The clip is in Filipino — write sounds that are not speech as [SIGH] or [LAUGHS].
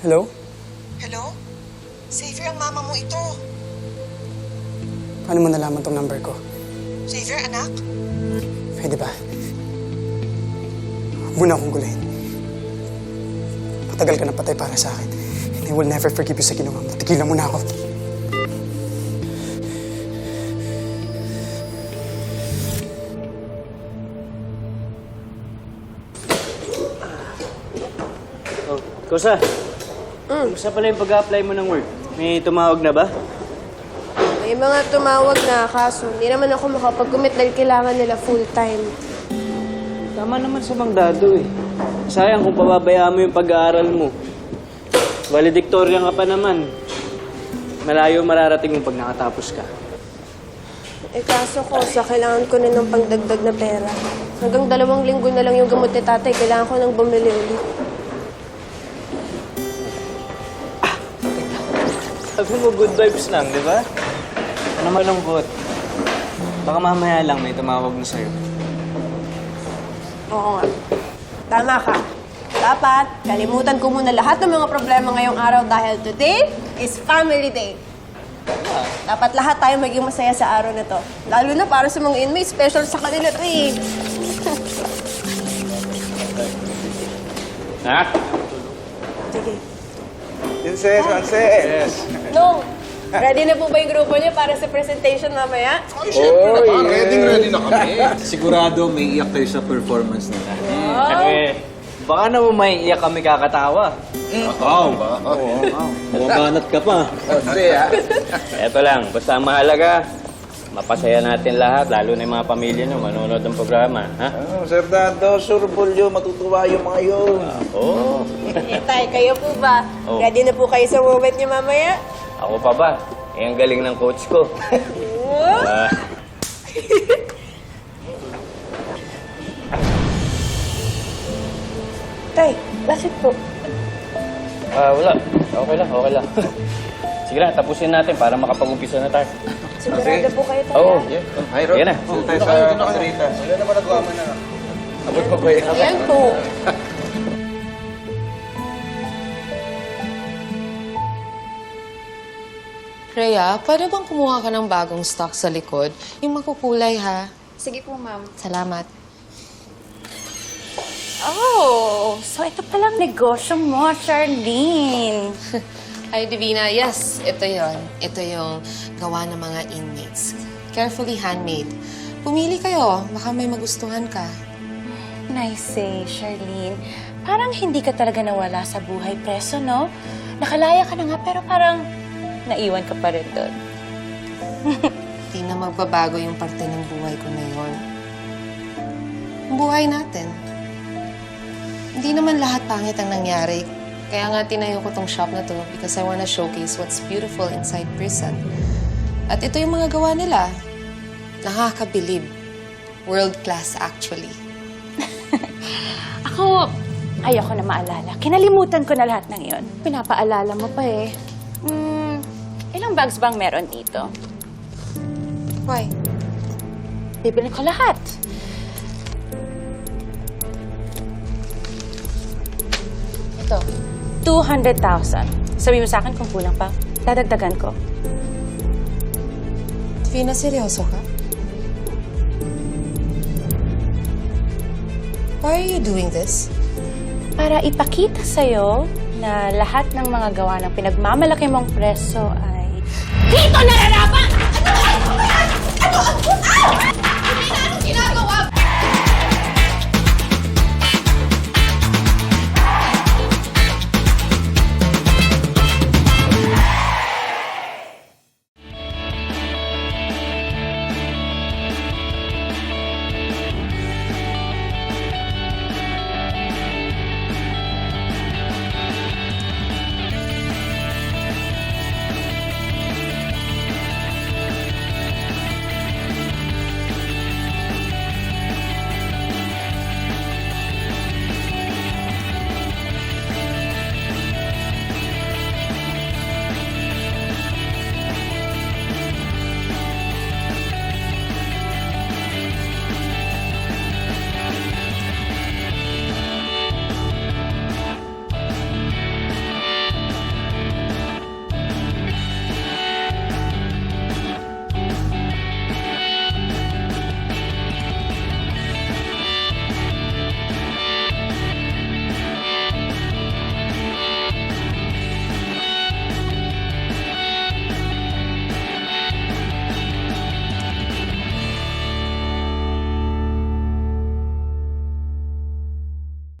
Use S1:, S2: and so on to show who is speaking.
S1: Hello?
S2: Hello? Xavier, ang mama mo ito.
S1: Paano mo nalaman tong number ko?
S2: Xavier, anak?
S1: Pwede ba? Huwag na akong gulahin. Matagal ka na patay para sa akin. And I will never forgive you sa ginawa mo. Tigilan mo na ako.
S3: Oh, Kusa. Kumusta pala yung pag-apply mo ng work? May tumawag na ba?
S4: May mga tumawag na kaso hindi naman ako makapag-commit dahil kailangan nila full-time.
S3: Tama naman sa Dado eh. Sayang kung pababayaan mo yung pag-aaral mo. Valedictorian ka pa naman. Malayo mararating mo pag nakatapos ka.
S4: Eh kaso ko, sa kailangan ko na ng pangdagdag na pera. Hanggang dalawang linggo na lang yung gamot ni tatay, kailangan ko nang bumili ulit.
S3: Sabi mo good vibes lang, di ba? Ano malungkot? Baka mamaya lang may tumawag na sa'yo.
S4: Oo nga. Tama ka. Dapat, kalimutan ko muna lahat ng mga problema ngayong araw dahil today is family day. Dapat lahat tayo maging masaya sa araw na to. Lalo na para sa mga inmates, special sa kanila to eh.
S3: Ha?
S4: Sige.
S5: Princess, Frances!
S4: Nung, ready na po ba yung grupo niyo para sa presentation mamaya?
S5: Oy, ready, ready na kami. [LAUGHS]
S6: Sigurado may iyak kayo sa performance nila.
S3: Eh, baka naman may iyak kami kakatawa.
S6: Wow! Bumabanat ka pa.
S5: Kasi ah.
S7: Eto lang, basta mahalaga, mapasaya natin lahat, lalo na yung mga pamilya nyo, manonood ng programa. Ha?
S5: Oh, Sir Dado, Sir Bulyo, matutuwa yung mga yun.
S7: Oo.
S4: Eh, tay, kayo po ba?
S7: Oh.
S4: Ready na po kayo sa moment niyo mamaya?
S7: Ako pa ba? Eh, ang galing ng coach ko. Ah,
S4: Tay, bakit po?
S7: ah, wala. Okay lang, okay lang. [LAUGHS] Sige na, tapusin natin para makapag-umpisa na tayo.
S4: Sigurado po kayo, tay.
S7: Oo.
S4: ah?
S5: Hi, Rod.
S7: Sige na.
S5: Doon tayo sa Caseritas. Wala naman nagawa mo na. Abot mo ba yan?
S4: Ayan po. [LAUGHS]
S8: Rhea, pwede bang kumuha ka ng bagong stock sa likod? Yung makukulay, ha?
S9: Sige po, ma'am.
S8: Salamat.
S9: Oh, so ito palang negosyo mo, Charlene. [LAUGHS]
S8: Ay, Divina, yes, ito yon. Ito yung gawa ng mga inmates. Carefully handmade. Pumili kayo, baka may magustuhan ka.
S9: Nice eh, Charlene. Parang hindi ka talaga nawala sa buhay preso, no? Nakalaya ka na nga, pero parang naiwan ka pa rin doon. [LAUGHS]
S8: Hindi na magbabago yung parte ng buhay ko na. Ang buhay natin. Hindi naman lahat pangit ang nangyari. Kaya nga tinayo ko tong shop na to because I wanna showcase what's beautiful inside prison. At ito yung mga gawa nila. Nakakabilib. World class actually. [LAUGHS]
S9: Ako, ayoko na maalala. Kinalimutan ko na lahat ng iyon. Pinapaalala mo pa eh. Hmm, ilang bags bang meron dito?
S8: Why?
S9: Bibili ko lahat.
S8: Ito.
S9: 200,000. Sabi mo sa akin kung kulang pa, dadagdagan ko.
S8: Vina, seryoso ka? Why are you doing this?
S9: Para ipakita sa'yo na lahat ng mga gawa ng pinagmamalaki mong preso ay... Dito nararapat! Ano? Ano? Ano? Ano? Ano?